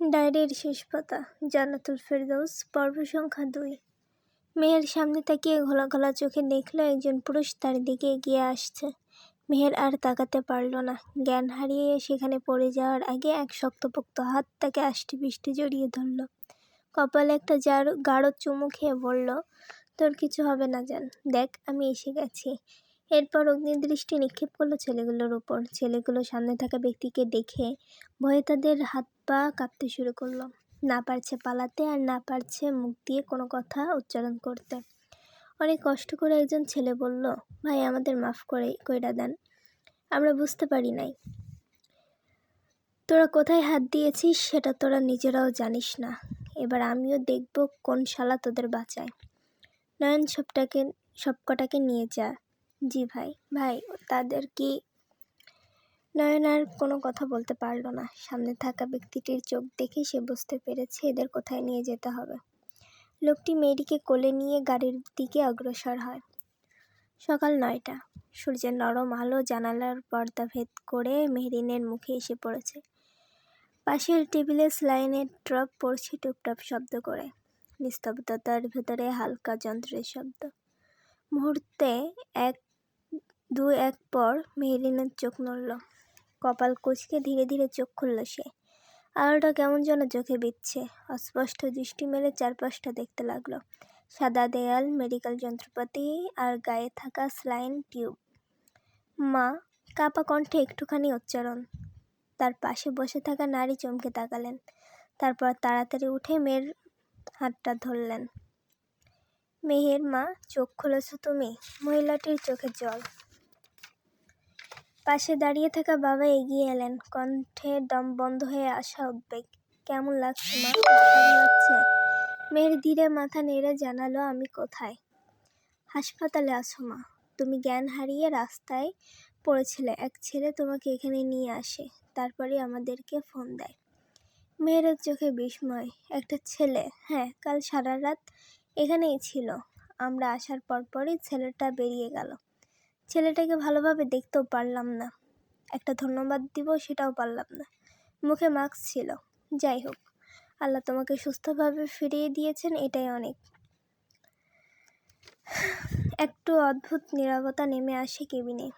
ডায়েরির শেষ পাতা, জান্নাতুল ফেরদৌস, পর্ব সংখ্যা দুই। মেহের সামনে তাকিয়ে ঘোলা ঘোলা চোখে দেখল একজন পুরুষ তার দিকে এগিয়ে আসছে। মেহের আর তাকাতে পারল না। জ্ঞান হারিয়ে সেখানে পড়ে যাওয়ার আগে এক শক্তপোক্ত হাত তাকে আষ্টি পিষ্টি জড়িয়ে ধরল। কপালে একটা জার গাঢ় চুমু খেয়ে বলল, তোর কিছু হবে না জান। দেখ, আমি এসে গেছি। এরপর অগ্নিদৃষ্টি নিক্ষেপ করল ছেলেগুলোর উপর। ছেলেগুলো সামনে থাকা ব্যক্তিকে দেখে ভয়ে তাদের হাত পা কাঁপতে শুরু করল। না পারছে পালাতে আর না পারছে মুখ দিয়ে কোনো কথা উচ্চারণ করতে। অনেক কষ্ট করে একজন ছেলে বলল, ভাই, আমাদের মাফ করে, কইরা দেন। আমরা বুঝতে পারি নাই। তোরা কোথায় হাত দিয়েছিস সেটা তোরা নিজেরাও জানিস না। এবার আমিও দেখব কোন শালা তোদের বাঁচায়। নয়ন সবটাকে, সবকটাকে নিয়ে যা। জি ভাই ভাই তাদের কি নয়ন আর কোনো কথা বলতে পারল না। সামনে থাকা ব্যক্তিটির চোখ দেখে সে বুঝতে পেরেছে এদের কোথায় নিয়ে যেতে হবে। লোকটি মেয়েটিকে কোলে নিয়ে গাড়ির দিকে অগ্রসর হয়। সকাল নয়টা। সূর্যের নরম আলো জানালার পর্দা ভেদ করে মেহরিনের মুখে এসে পড়েছে। পাশের টেবিলে স্লাইনের ড্রপ পড়ছে টুপটাপ শব্দ করে। নিস্তব্ধতার ভেতরে হালকা যন্ত্রের শব্দ। মুহূর্তে এক দু এক পর মেহরিনের চোখ নড়ল। কপাল কুচকে ধীরে ধীরে চোখ খুলল সে। আলোটা কেমন যেন চোখে বিচ্ছে অস্পষ্ট দৃষ্টি মেলে চারপাশটা দেখতে লাগল। সাদা দেয়াল, মেডিকেল যন্ত্রপাতি আর গায়ে থাকা স্লাইন টিউব। মা, কাপা কণ্ঠে একটুখানি উচ্চারণ। তার পাশে বসে থাকা নারী চমকে তাকালেন। তারপর তাড়াতাড়ি উঠে মেয়ের হাতটা ধরলেন। মেহের মা, চোখ খুলেছ তুমি? মহিলাটির চোখে জল। পাশে দাঁড়িয়ে থাকা বাবা এগিয়ে এলেন। কণ্ঠে দম বন্ধ হয়ে আসা উদ্বেগ কেমন লাগছে মা? ঘোরাচ্ছে মেয়ের ধীরে মাথা নেড়ে জানালো, আমি কোথায়? হাসপাতালে আছো মা। তুমি জ্ঞান হারিয়ে রাস্তায় পড়েছিলে। এক ছেলে তোমাকে এখানে নিয়ে আসে, তারপরে আমাদেরকে ফোন দেয়। মেয়ের চোখে বিস্ময়, একটা ছেলে? হ্যাঁ কাল সারা রাত এখানেই ছিল। আমরা আসার পরপরই ছেলেটা বেরিয়ে গেল। ছেলেটাকে ভালোভাবে দেখতেও পারলাম না। একটা ধন্যবাদ দিব সেটাও পারলাম না। মুখে মাস্ক ছিল। যাই হোক, আল্লাহ তোমাকে সুস্থভাবে ফিরিয়ে দিয়েছেন, এটাই অনেক। একটু অদ্ভুত নিরবতা নেমে আসে কেবিনে।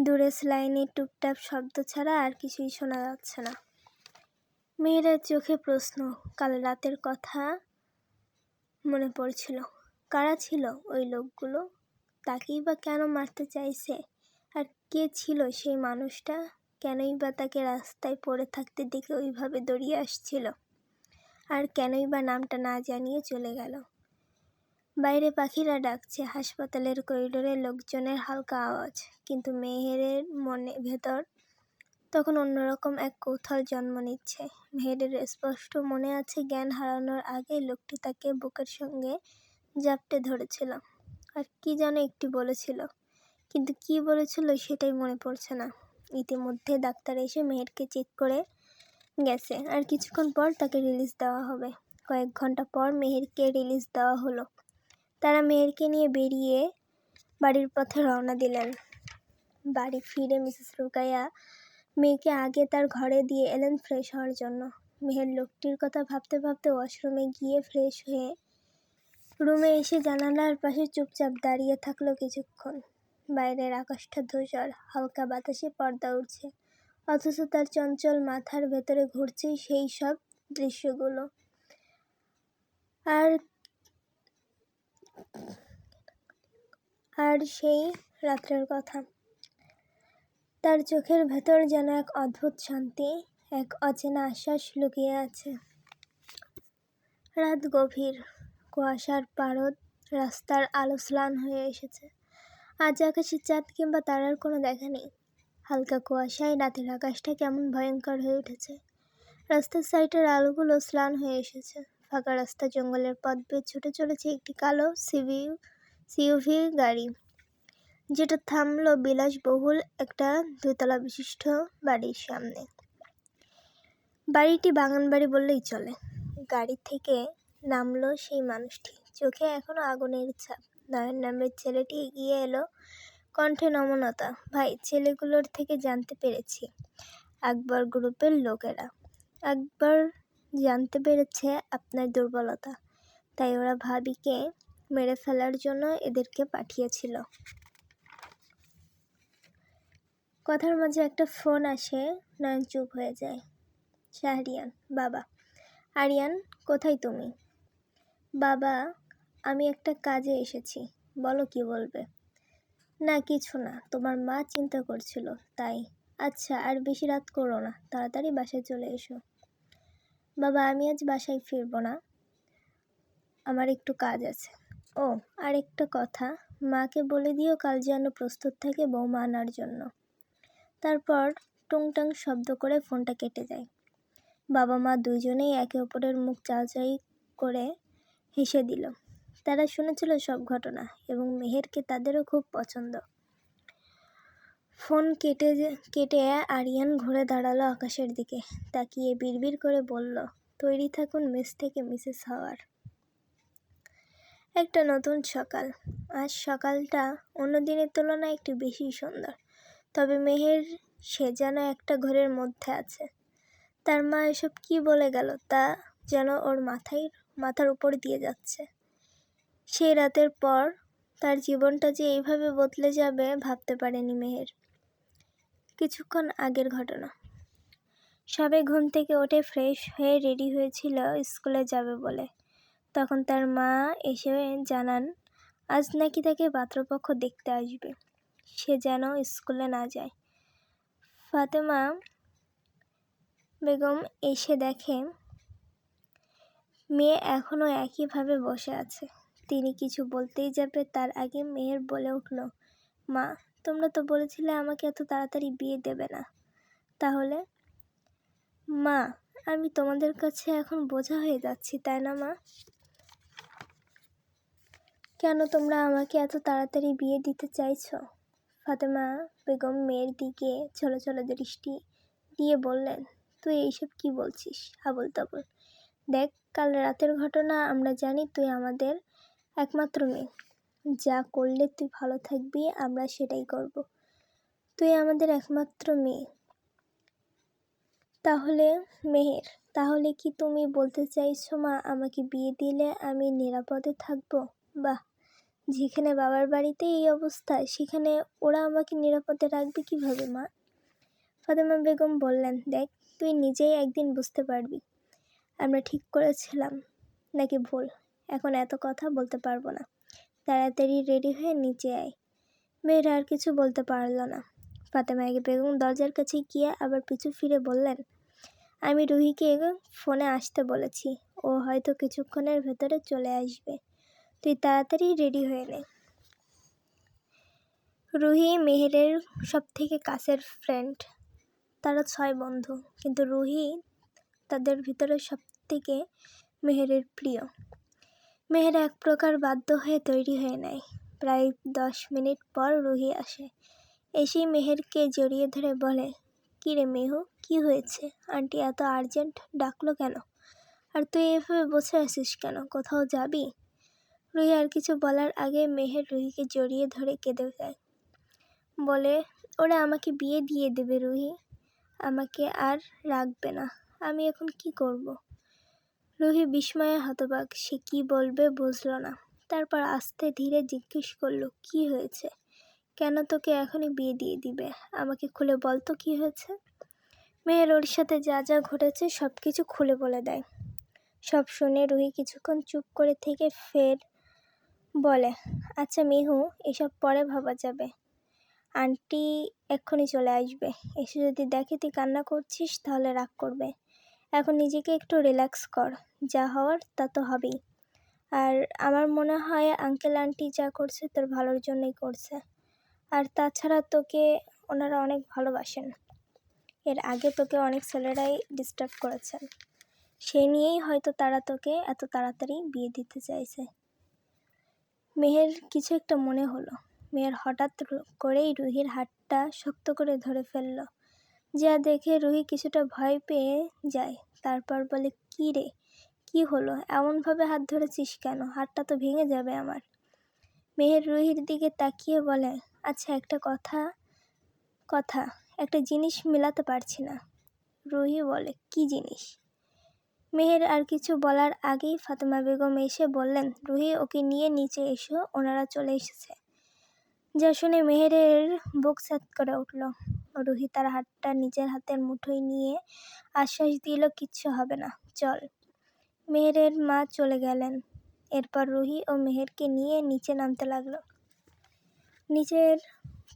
দূরে স্লাইনে টুপটাপ শব্দ ছাড়া আর কিছুই শোনা যাচ্ছে না। মেয়েরা চোখে প্রশ্ন, কাল রাতের কথা মনে পড়ছিল। কারা ছিল ওই লোকগুলো? তাকেই বা কেন মারতে চাইছে? আর কে ছিল সেই মানুষটা? কেনই বা তাকে রাস্তায় পড়ে থাকতে দেখে ওইভাবে দৌড়িয়ে আসছিল? আর কেনই বা নামটা না জানিয়ে চলে গেল? বাইরে পাখিরা ডাকছে, হাসপাতালের করিডোরে লোকজনের হালকা আওয়াজ। কিন্তু মেহেরের মনে, ভেতর তখন অন্যরকম এক কৌথল জন্ম নিচ্ছে। মেহেরের স্পষ্ট মনে আছে, জ্ঞান হারানোর আগে লোকটি তাকে বুকের সঙ্গে জাপটে ধরেছিল। আর কি যেন একটি বলেছিল। কিন্তু কি বলেছিল সেটাই মনে পড়ছে না। ইতিমধ্যে ডাক্তার এসে মেহেরকে চেক করে গেছে আর কিছুক্ষণ পর তাকে রিলিজ দেওয়া হবে। কয়েক ঘণ্টা পর মেহেরকে রিলিজ দেওয়া হলো। তারা মেহেরকে নিয়ে বেরিয়ে বাড়ির পথে রওনা দিলেন। বাড়ি ফিরে মিসেস রুকাইয়া মেয়েকে আগে তার ঘরে দিয়ে এলেন ফ্রেশ হওয়ার জন্য। মেহের লোকটির কথা ভাবতে ভাবতে ওয়াশরুমে গিয়ে ফ্রেশ হয়ে রুমে এসে জানালার পাশে চুপচাপ দাঁড়িয়ে থাকল কিছুক্ষণ। বাইরের আকাশটা ধূসর, হালকা বাতাসে পর্দা উঠছে অথচ তার চঞ্চল মাথার ভেতরে ঘুরছে সেই সব দৃশ্যগুলো। আর আর সেই রাত্রের কথা। তার চোখের ভেতর যেন এক অদ্ভুত শান্তি, এক অচেনা আশ্বাস লুকিয়ে আছে। রাত গভীর। কুয়াশার পারদ রাস্তার আলো স্লান হয়ে এসেছে। আজ আকাশে চাঁদ কিংবা তারার কোনো দেখা নেই। হালকা কুয়াশায় রাতের আকাশটা কেমন ভয়ঙ্কর হয়ে উঠেছে। রাস্তার সাইডের আলোগুলো স্লান হয়ে এসেছে। ফাঁকা রাস্তা জঙ্গলের পথ বেয়ে ছুটে চলেছে একটি কালো সিভি সিউভি গাড়ি, যেটা থামলো বিলাসবহুল একটা দুতলা বিশিষ্ট বাড়ির সামনে। বাড়িটি বাগান বাড়ি বললেই চলে। গাড়ি থেকে নামলো সেই মানুষটি। চোখে এখনও আগুনের ছাপ। নয়ন নামের ছেলেটি এগিয়ে এলো কণ্ঠে নমনতা। ভাই, ছেলেগুলোর থেকে জানতে পেরেছি, আকবর গ্রুপের লোকেরা। একবার জানতে পেরেছে আপনার দুর্বলতা। তাই ওরা ভাবিকে মেরে ফেলার জন্য এদেরকে পাঠিয়েছিল। কথার মাঝে একটা ফোন আসে, নয়ন চুপ হয়ে যায়। শাহরিয়ান, বাবা। আরিয়ান, কোথায় তুমি? বাবা, আমি একটা কাজে এসেছি। বলো কি বলবে? না, কিছু না। তোমার মা চিন্তা করছিল, তাই। আচ্ছা আর বেশি রাত করো না। তাড়াতাড়ি বাসায় চলে এসো। বাবা, আমি আজ বাসায় ফিরবো না। আমার একটু কাজ আছে। ও আর একটা কথা। মাকে বলে দিও কাল যেন প্রস্তুত থাকে বৌমা আনার জন্য। তারপর টুংটাং শব্দ করে ফোনটা কেটে যায়। বাবা মা দুজনেই একে অপরের মুখ চাচাই করে হেসে দিল। তারা শুনেছিল সব ঘটনা এবং মেহেরকে তাদেরও খুব পছন্দ। ফোন কেটে কেটে আরিয়ান ঘুরে দাঁড়াল আকাশের দিকে। তাকিয়ে বিড়বিড় করে বলল, তৈরি থাকুন মেস থেকে মিসেস হওয়ার। একটা নতুন সকাল। আজ সকালটা অন্য দিনের তুলনায় একটু বেশি সুন্দর। তবে মেহের সে যেন একটা ঘরের মধ্যে আছে। তার মা এসব কি বলে গেল তা যেন ওর মাথায় মাথার উপর দিয়ে যাচ্ছে। সেই রাতের পর তার জীবনটা যে এইভাবে বদলে যাবে ভাবতে পারেনি মেহের। কিছুক্ষণ আগের ঘটনা। সবে ঘুম থেকে ওঠে ফ্রেশ হয়ে রেডি হয়েছিল স্কুলে যাবে বলে। তখন তার মা এসে জানান, আজ নাকি তাকে পাত্রপক্ষ দেখতে আসবে। সে যেন স্কুলে না যায়। ফাতেমা বেগম এসে দেখে মেয়ে এখনও একইভাবে বসে আছে। তিনি কিছু বলতেই যাবে, তার আগে মেয়ের বলে উঠল, মা, তোমরা তো বলেছিলে আমাকে এত তাড়াতাড়ি বিয়ে দেবে না। তাহলে? মা, আমি তোমাদের কাছে এখন বোঝা হয়ে যাচ্ছি, তাই না, মা? কেন তোমরা আমাকে এত তাড়াতাড়ি বিয়ে দিতে চাইছো? ফাতেমা বেগম মেয়ের দিকে ছোলো ছোলো দৃষ্টি দিয়ে বললেন, তুই এইসব কি বলছিস? আবল তাবল দেখ, কাল রাতের ঘটনা আমরা জানি, তুই আমাদের একমাত্র মেয়ে। যা করলে তুই ভালো থাকবি, আমরা সেটাই করব। তুই আমাদের একমাত্র মেয়ে। তাহলে মেহের, তাহলে কি তুমি বলতে চাইছো, মা, আমাকে বিয়ে দিলে আমি নিরাপদে থাকব? বাহ, যেখানে বাবার বাড়িতে এই অবস্থা, সেখানে ওরা আমাকে নিরাপদে রাখবে কীভাবে, মা? ফাতেমা বেগম বললেন, দেখ, তুই নিজেই একদিন বুঝতে পারবি। আমরা ঠিক করেছিলাম। নাকি ভুল? এখন এত কথা বলতে পারব না। তাড়াতাড়ি রেডি হয়ে নিচে আয়। মেয়েরা আর কিছু বলতে পারল না। ফাতেমা বেগম দরজার কাছে গিয়ে আবার পিছু ফিরে বললেন, আমি রুহিকে ফোনে আসতে বলেছি। ও হয়তো কিছুক্ষণের ভেতরে চলে আসবে। তুই তাড়াতাড়ি রেডি হয়ে নে। রুহি মেহেরের সব থেকে কাছের ফ্রেন্ড। তারা ছয় বন্ধু। কিন্তু রুহি তাদের ভিতরে সব থেকে মেহেরের প্রিয়। মেহের এক প্রকার বাধ্য হয়ে তৈরি হয়ে নেয়। প্রায় দশ মিনিট পর রুহি আসে। এসেই মেহেরকে জড়িয়ে ধরে বলে কী রে মেহু, কী হয়েছে? আন্টি এত আর্জেন্ট ডাকলো কেন? আর তুই এভাবে বসে আছিস কেন? কোথাও যাবি? রুহি আর কিছু বলার আগে মেহের রুহিকে জড়িয়ে ধরে কেঁদে যায় বলে, ওরা আমাকে বিয়ে দিয়ে দেবে রুহি। আমাকে আর রাখবে না। আমি এখন কি করব। রুহি বিস্ময়ে হতবাক। সে কি বলবে বুঝল না। তারপর আস্তে ধীরে জিজ্ঞেস করল, কি হয়েছে? কেন তোকে এখনই বিয়ে দিয়ে দিবে? আমাকে খুলে বল তো কী হয়েছে? মেয়ের ওর সাথে যা যা ঘটেছে সব কিছু খুলে বলে দেয়। সব শুনে রুহি কিছুক্ষণ চুপ করে থেকে ফের বলে আচ্ছা মিহু, এসব পরে ভাবা যাবে। আন্টি এক্ষুনি চলে আসবে। এসে যদি দেখে তুই কান্না করছিস তাহলে রাগ করবে। এখন নিজেকে একটু রিল্যাক্স কর। যা হওয়ার তা তো হবেই। আর আমার মনে হয় আঙ্কেল আন্টি যা করছে তোর ভালোর জন্যই করছে। আর তাছাড়া তোকে ওনারা অনেক ভালোবাসেন। এর আগে তোকে অনেক ছেলেরাই ডিস্টার্ব করেছেন। সে নিয়েই হয়তো তারা তোকে এত তাড়াতাড়ি বিয়ে দিতে চাইছে। মেহের কিছু একটা মনে হলো। মেয়ের হঠাৎ করেই রুহির হাতটা শক্ত করে ধরে ফেলল। যা দেখে রুহি কিছুটা ভয় পেয়ে যায়। তারপর বলে, কী রে? কি হলো? এমনভাবে হাত ধরেছিস কেন? হাতটা তো ভেঙে যাবে আমার। মেহের রুহির দিকে তাকিয়ে বলে আচ্ছা একটা কথা কথা, একটা জিনিস মেলাতে পারছি না। রুহি বলে, কী জিনিস? মেহের আর কিছু বলার আগেই ফাতেমা বেগম এসে বললেন, রুহি, ওকে নিয়ে নিচে এসো, ওনারা চলে এসেছে। যা শুনে মেহেরের বুক স্যাত করে উঠল। রুহি তার হাতটা নিজের হাতের মুঠোয় নিয়ে আশ্বাস দিল, কিচ্ছু হবে না, চল। মেহেরের মা চলে গেলেন। এরপর রুহি ও মেহেরকে নিয়ে নিচে নামতে লাগল। নিচের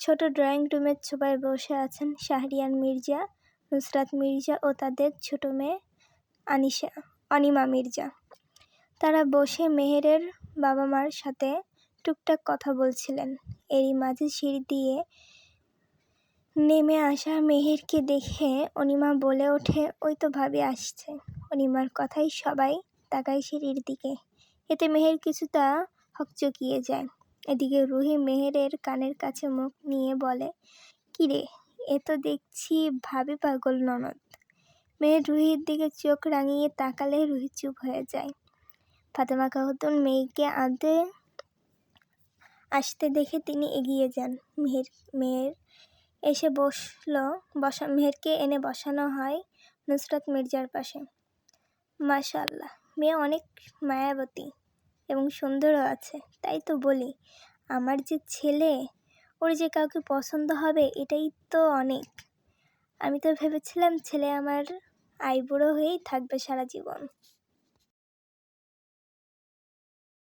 ছোট ড্রয়িং রুমের ছোপায় বসে আছেন শাহরিয়ান মির্জা, নুসরাত মির্জা ও তাদের ছোট মেয়ে আনিশা, অনিমা মির্জা। তারা বসে মেহেরের বাবা মার সাথে টুকটাক কথা বলছিলেন। এরই মাঝে সিঁড়ি দিয়ে নেমে আসা মেহেরকে দেখে অনিমা বলে ওঠে, ওই তো ভাবি আসছে। অনিমার কথাই সবাই তাকায় সিঁড়ির দিকে। এতে মেহের কিছুটা হকচকিয়ে যায়। এদিকে রুহি মেহেরের কানের কাছে মুখ নিয়ে বলে কিরে এ তো দেখছি ভাবি পাগল ননদ। মেয়ের রুহির দিকে চোখ রাঙিয়ে তাকালে রুহি চুপ হয়ে যায়। ফাতেমা খাতুন মেয়েকে আনতে, আসতে দেখে তিনি এগিয়ে যান। মেহের, মেয়ের এসে বসল। বসা, মেহেরকে এনে বসানো হয় নুসরাত মির্জার পাশে। মাশাল্লাহ মেয়ে অনেক মায়াবতী এবং সুন্দরও আছে, তাই তো বলি। আমার যে ছেলে, ওর যে কাউকে পছন্দ হবে, এটাই তো অনেক। আমি তো ভেবেছিলাম ছেলে আমার আইবুড়ো হয়েই থাকবে সারা জীবন।